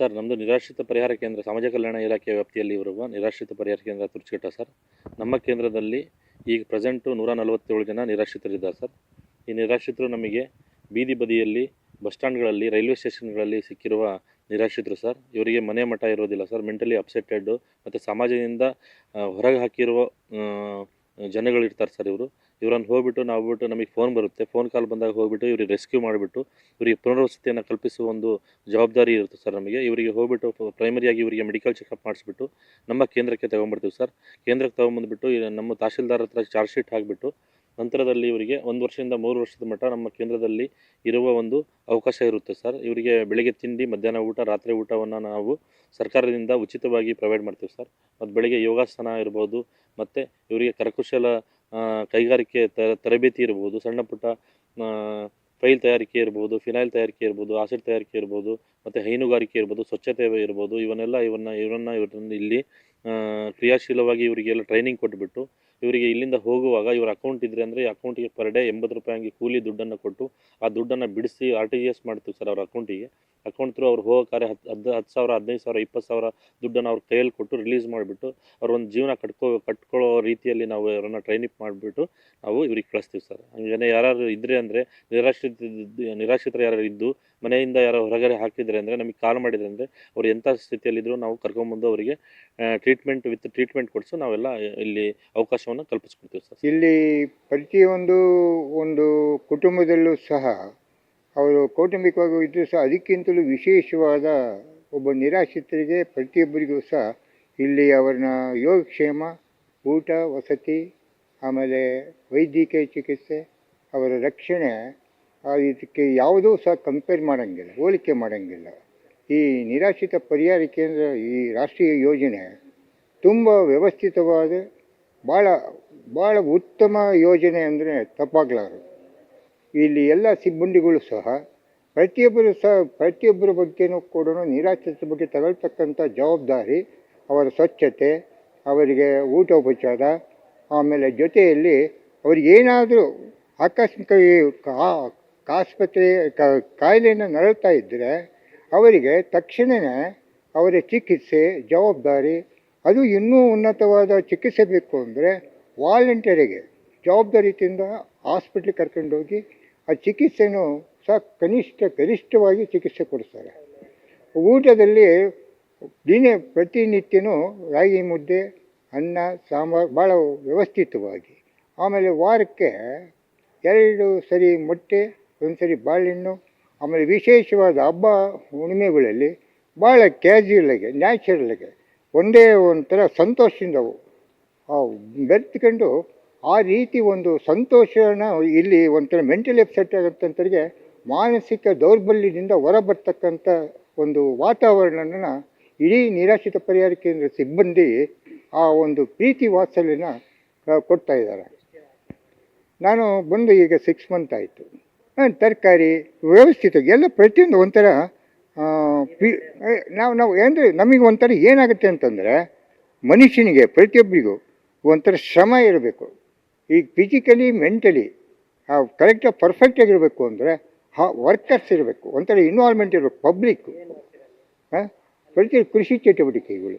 Sir ನಮ್ಮದು ನಿರಾಶ್ರಿತ ಪರಿಹಾರ ಕೇಂದ್ರ ಸಮಾಜ ಕಲ್ಯಾಣ ಇಲಾಖೆ ವ್ಯಾಪ್ತಿಯಲ್ಲಿ ಇರುವ ನಿರಾಶ್ರಿತ ಪರಿಹಾರ ಕೇಂದ್ರ ತುರ್ಚಿಕಟ್ಟ ಸರ್. ನಮ್ಮ ಕೇಂದ್ರದಲ್ಲಿ ಈಗ ಪ್ರೆಸೆಂಟು ನೂರ ನಲವತ್ತೇಳು ಜನ ನಿರಾಶ್ರಿತರಿದ್ದಾರೆ ಸರ್. ಈ ನಿರಾಶ್ರಿತರು ನಮಗೆ ಬೀದಿ ಬದಿಯಲ್ಲಿ ಬಸ್ ಸ್ಟ್ಯಾಂಡ್ಗಳಲ್ಲಿ, ರೈಲ್ವೆ ಸ್ಟೇಷನ್ಗಳಲ್ಲಿ ಸಿಕ್ಕಿರುವ ನಿರಾಶ್ರಿತರು ಸರ್. ಇವರಿಗೆ ಮನೆ ಮಠ ಇರೋದಿಲ್ಲ ಸರ್. ಮೆಂಟಲಿ ಅಪ್ಸೆಟೆಡ್ಡು ಮತ್ತು ಸಮಾಜದಿಂದ ಹೊರಗೆ ಹಾಕಿರುವ ಜನಗಳು ಇರ್ತಾರೆ ಸರ್ ಇವರು. ಇವರನ್ನು ಹೋಗ್ಬಿಟ್ಟು ನಾವು ಬಿಟ್ಟು ನಮಗೆ ಫೋನ್ ಬರುತ್ತೆ. ಫೋನ್ ಕಾಲ್ ಬಂದಾಗ ಹೋಗ್ಬಿಟ್ಟು ಇವ್ರಿಗೆ ರೆಸ್ಕ್ಯೂ ಮಾಡಿಬಿಟ್ಟು ಇವರಿಗೆ ಪುನರ್ವಸತಿಯನ್ನು ಕಲ್ಪಿಸುವ ಒಂದು ಜವಾಬ್ದಾರಿ ಇರುತ್ತೆ ಸರ್ ನಮಗೆ. ಇವರಿಗೆ ಹೋಗ್ಬಿಟ್ಟು ಪ್ರೈಮರಿಯಾಗಿ ಇವರಿಗೆ ಮೆಡಿಕಲ್ ಚೆಕಪ್ ಮಾಡಿಸ್ಬಿಟ್ಟು ನಮ್ಮ ಕೇಂದ್ರಕ್ಕೆ ತಗೊಂಬರ್ತೀವಿ ಸರ್. ಕೇಂದ್ರಕ್ಕೆ ತಗೊಂಬಂದ್ಬಿಟ್ಟು ನಮ್ಮ ತಹಶೀಲ್ದಾರ್ ಹತ್ರ ಚಾರ್ಜ್ ಶೀಟ್ ಹಾಕಿಬಿಟ್ಟು ನಂತರದಲ್ಲಿ ಇವರಿಗೆ ಒಂದು ವರ್ಷದಿಂದ ಮೂರು ವರ್ಷದ ಮಟ್ಟ ನಮ್ಮ ಕೇಂದ್ರದಲ್ಲಿ ಇರುವ ಒಂದು ಅವಕಾಶ ಇರುತ್ತೆ ಸರ್ ಇವರಿಗೆ ಬೆಳಿಗ್ಗೆ ತಿಂಡಿ, ಮಧ್ಯಾಹ್ನ ಊಟ, ರಾತ್ರಿ ಊಟವನ್ನು ನಾವು ಸರ್ಕಾರದಿಂದ ಉಚಿತವಾಗಿ ಪ್ರೊವೈಡ್ ಮಾಡ್ತೀವಿ ಸರ್ ಮತ್ತು ಬೆಳಿಗ್ಗೆ ಯೋಗಾಸನ ಇರ್ಬೋದು, ಮತ್ತು ಇವರಿಗೆ ಕರಕುಶಲ ಕೈಗಾರಿಕೆ ತರ ತರಬೇತಿ ಇರ್ಬೋದು, ಸಣ್ಣ ಪುಟ್ಟ ಫೈಲ್ ತಯಾರಿಕೆ ಇರ್ಬೋದು ಫಿನೈಲ್ ತಯಾರಿಕೆ ಇರ್ಬೋದು, ಆಸಿಡ್ ತಯಾರಿಕೆ ಇರ್ಬೋದು, ಮತ್ತು ಹೈನುಗಾರಿಕೆ ಇರ್ಬೋದು, ಸ್ವಚ್ಛತೆ ಇರ್ಬೋದು, ಇವನ್ನೆಲ್ಲ ಇವನ್ನ ಇವರನ್ನು ಇವ್ರನ್ನ ಇಲ್ಲಿ ಕ್ರಿಯಾಶೀಲವಾಗಿ ಇವರಿಗೆಲ್ಲ ಟ್ರೈನಿಂಗ್ ಕೊಟ್ಬಿಟ್ಟು ಇವರಿಗೆ ಇಲ್ಲಿಂದ ಹೋಗುವಾಗ ಇವರ ಅಕೌಂಟ್ ಇದ್ರೆ ಅಂದರೆ ಈ ಅಕೌಂಟಿಗೆ ಪರ್ ಡೇ ಎಂಬತ್ತು ರೂಪಾಯಿ ಹಂಗೆ ಕೂಲಿ ದುಡ್ಡನ್ನು ಕೊಟ್ಟು ಆ ದುಡ್ಡನ್ನು ಬಿಡಿಸಿ ಆರ್ ಟಿ ಜಿ ಎಸ್ ಮಾಡ್ತೀವಿ ಸರ್ ಅವ್ರ ಅಕೌಂಟಿಗೆ ಅಕೌಂಟ್ ಥ್ರೂ ಅವ್ರು ಹೋಗೋಕ್ಕಾರೆ ಹತ್ತು ಹತ್ತು ಹತ್ತು ಸಾವಿರ, ಹದಿನೈದು ಸಾವಿರ, ಇಪ್ಪತ್ತು ಸಾವಿರ ದುಡ್ಡನ್ನು ಅವ್ರ ಕೈಯಲ್ಲಿ ಕೊಟ್ಟು ರಿಲೀಸ್ ಮಾಡಿಬಿಟ್ಟು ಅವ್ರ ಒಂದು ಜೀವನ ಕಟ್ಕೋ, ಕಟ್ಕೊಳ್ಳೋ ರೀತಿಯಲ್ಲಿ ನಾವು ಅವರನ್ನು ಟ್ರೈನಿಪ್ ಮಾಡಿಬಿಟ್ಟು ನಾವು ಇವ್ರಿಗೆ ಕಳಿಸ್ತೀವಿ ಸರ್ ಹಂಗೇ ಯಾರು ಇದ್ದರೆ ಅಂದರೆ ನಿರಾಶ್ರಿತ, ನಿರಾಶ್ರಿತರು ಯಾರು ಇದ್ದು ಮನೆಯಿಂದ ಯಾರೋ ಹೊರಗಡೆ ಹಾಕಿದರೆ ಅಂದರೆ ನಮಗೆ ಕಾಲ್ ಮಾಡಿದ್ರೆ ಅಂದರೆ ಅವ್ರು ಎಂಥ ಸ್ಥಿತಿಯಲ್ಲಿದ್ದರೂ ನಾವು ಕರ್ಕೊಂಬಂದು ಅವರಿಗೆ ಟ್ರೀಟ್ಮೆಂಟ್ ವಿತ್ ಟ್ರೀಟ್ಮೆಂಟ್ ಕೊಡಿಸು ನಾವೆಲ್ಲ ಇಲ್ಲಿ ಅವಕಾಶವನ್ನು ಕಲ್ಪಿಸ್ಕೊಡ್ತೀವಿ ಸರ್. ಇಲ್ಲಿ ಪ್ರತಿಯೊಂದು ಒಂದು ಕುಟುಂಬದಲ್ಲೂ ಸಹ ಅವರು ಕೌಟುಂಬಿಕವಾಗಿ ಇದ್ದರೂ ಸಹ ಅದಕ್ಕಿಂತಲೂ ವಿಶೇಷವಾದ ಒಬ್ಬ ನಿರಾಶ್ರಿತರಿಗೆ ಪ್ರತಿಯೊಬ್ಬರಿಗೂ ಸಹ ಇಲ್ಲಿ ಅವ್ರನ್ನ ಯೋಗಕ್ಷೇಮ, ಊಟ, ವಸತಿ, ಆಮೇಲೆ ವೈದ್ಯಕೀಯ ಚಿಕಿತ್ಸೆ, ಅವರ ರಕ್ಷಣೆ ಇದಕ್ಕೆ ಯಾವುದೂ ಸಹ ಕಂಪೇರ್ ಮಾಡೋಂಗಿಲ್ಲ, ಹೋಲಿಕೆ ಮಾಡೋಂಗಿಲ್ಲ. ಈ ನಿರಾಶ್ರಿತ ಪರಿಹಾರ ಕೇಂದ್ರ, ಈ ರಾಷ್ಟ್ರೀಯ ಯೋಜನೆ ತುಂಬ ವ್ಯವಸ್ಥಿತವಾದ ಭಾಳ ಭಾಳ ಉತ್ತಮ ಯೋಜನೆ ಅಂದರೆ ತಪ್ಪಾಗಲಾರದು ಇಲ್ಲಿ ಎಲ್ಲ ಸಿಬ್ಬಂದಿಗಳು ಸಹ ಪ್ರತಿಯೊಬ್ಬರು ಸಹ, ಪ್ರತಿಯೊಬ್ಬರ ಬಗ್ಗೆನೂ ಕೂಡ ನಿರಾಶ್ರಿತ ಬಗ್ಗೆ ತಗೊಳ್ತಕ್ಕಂಥ ಜವಾಬ್ದಾರಿ, ಅವರ ಸ್ವಚ್ಛತೆ, ಅವರಿಗೆ ಊಟೋಪಚಾರ, ಆಮೇಲೆ ಜೊತೆಯಲ್ಲಿ ಅವ್ರಿಗೇನಾದರೂ ಆಕಸ್ಮಿಕ ಕಾ- ಆಸ್ಪತ್ರೆ ಕಾಯಿಲೆಯನ್ನು ನರಳ್ತಾ ಇದ್ದರೆ ಅವರಿಗೆ ತಕ್ಷಣವೇ ಅವರ ಚಿಕಿತ್ಸೆ, ಜವಾಬ್ದಾರಿ ಅದು ಇನ್ನೂ ಉನ್ನತವಾದ ಚಿಕಿತ್ಸೆ ಬೇಕು ಅಂದರೆ ವಾಲಂಟಿಯರಿಗೆ, ಜವಾಬ್ದಾರಿಯಿಂದ ಹಾಸ್ಪಿಟ್ಲಿಗೆ ಕರ್ಕೊಂಡೋಗಿ ಆ ಚಿಕಿತ್ಸೆನೂ ಸಹ ಕನಿಷ್ಠ ಗರಿಷ್ಠವಾಗಿ ಚಿಕಿತ್ಸೆ ಕೊಡ್ತಾರೆ. ಊಟದಲ್ಲಿ ದಿನ ಪ್ರತಿನಿತ್ಯನೂ ರಾಗಿ ಮುದ್ದೆ, ಅನ್ನ, ಸಾಂಬಾರು ಭಾಳ ವ್ಯವಸ್ಥಿತವಾಗಿ. ಆಮೇಲೆ ವಾರಕ್ಕೆ ಎರಡು ಸರಿ ಮೊಟ್ಟೆ, ಒಂದು ಸರಿ ಬಾಳೆಹಣ್ಣು, ಆಮೇಲೆ ವಿಶೇಷವಾದ ಹಬ್ಬ ಹುಣ್ಣಿಮೆಗಳಲ್ಲಿ ಭಾಳ ನ್ಯಾಚುರಲ್ ನ್ಯಾಚುರಲಾಗಿ ಒಂದೇ ಒಂಥರ ಸಂತೋಷದಿಂದ ಆ ಬೆರೆತ್ಕೊಂಡು ಆ ರೀತಿ ಒಂದು ಸಂತೋಷನ ಇಲ್ಲಿ ಒಂಥರ ಮೆಂಟಲಿ ಅಪ್ಸೆಟ್ ಆಗತ್ತಂತರಿಗೆ ಮಾನಸಿಕ ದೌರ್ಬಲ್ಯದಿಂದ ಹೊರಬರ್ತಕ್ಕಂಥ ಒಂದು ವಾತಾವರಣನ ಇಡೀ ನಿರಾಶ್ರಿತ ಪರಿಹಾರ ಕೇಂದ್ರ ಸಿಬ್ಬಂದಿ ಆ ಒಂದು ಪ್ರೀತಿ ವಾತ್ಸಲ್ಯನ ಕೊಡ್ತಾ ಇದ್ದಾರೆ. ನಾನು ಬಂದು ಈಗ ಸಿಕ್ಸ್ ಮಂತ್ ಆಯಿತು. ತರಕಾರಿ, ವ್ಯವಸ್ಥಿತ ಎಲ್ಲ ಪ್ರತಿಯೊಂದು ಒಂಥರ ನಾವು ನಾವು ಅಂದರೆ ನಮಗೆ ಒಂಥರ ಏನಾಗುತ್ತೆ ಅಂತಂದರೆ ಮನುಷ್ಯನಿಗೆ ಪ್ರತಿಯೊಬ್ಬರಿಗೂ ಒಂಥರ ಶ್ರಮ ಇರಬೇಕು. ಈಗ ಫಿಸಿಕಲಿ ಮೆಂಟಲಿ ಕರೆಕ್ಟಾಗಿ ಪರ್ಫೆಕ್ಟಾಗಿರಬೇಕು ಅಂದರೆ ಹಾ ವರ್ಕರ್ಸ್ ಇರಬೇಕು, ಒಂಥರ ಇನ್ವಾಲ್ವ್ಮೆಂಟ್ ಇರಬೇಕು ಪಬ್ಲಿಕ್ಕು ಹಾಂ ಪ್ರತಿ ಕೃಷಿ ಚಟುವಟಿಕೆಗಳು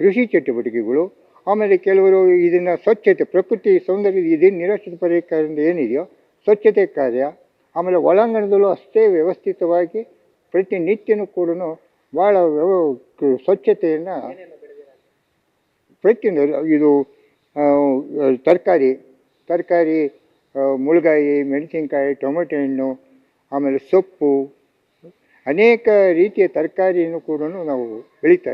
ಕೃಷಿ ಚಟುವಟಿಕೆಗಳು, ಆಮೇಲೆ ಕೆಲವರು ಇದನ್ನು ಸ್ವಚ್ಛತೆ, ಪ್ರಕೃತಿ ಸೌಂದರ್ಯ, ಇದೇನು ನಿರಾಶ್ರಿತ ಪರಿಹಾರದಿಂದ ಏನಿದೆಯೋ, ಸ್ವಚ್ಛತೆ ಕಾರ್ಯ, ಆಮೇಲೆ ಒಳಾಂಗಣದಲ್ಲೂ ಅಷ್ಟೇ ವ್ಯವಸ್ಥಿತವಾಗಿ ಪ್ರತಿನಿತ್ಯನೂ ಕೂಡ ಭಾಳ ಸ್ವಚ್ಛತೆಯನ್ನು ಪ್ರತಿ ಇದು ತರಕಾರಿ ತರಕಾರಿ ಮುಳುಗಾಯಿ, ಮೆಣಸಿನ್ಕಾಯಿ, ಟೊಮೆಟೊ ಹಣ್ಣು, ಆಮೇಲೆ ಸೊಪ್ಪು, ಅನೇಕ ರೀತಿಯ ತರಕಾರಿಯನ್ನು ಕೂಡ ನಾವು ಬೆಳೀತಾ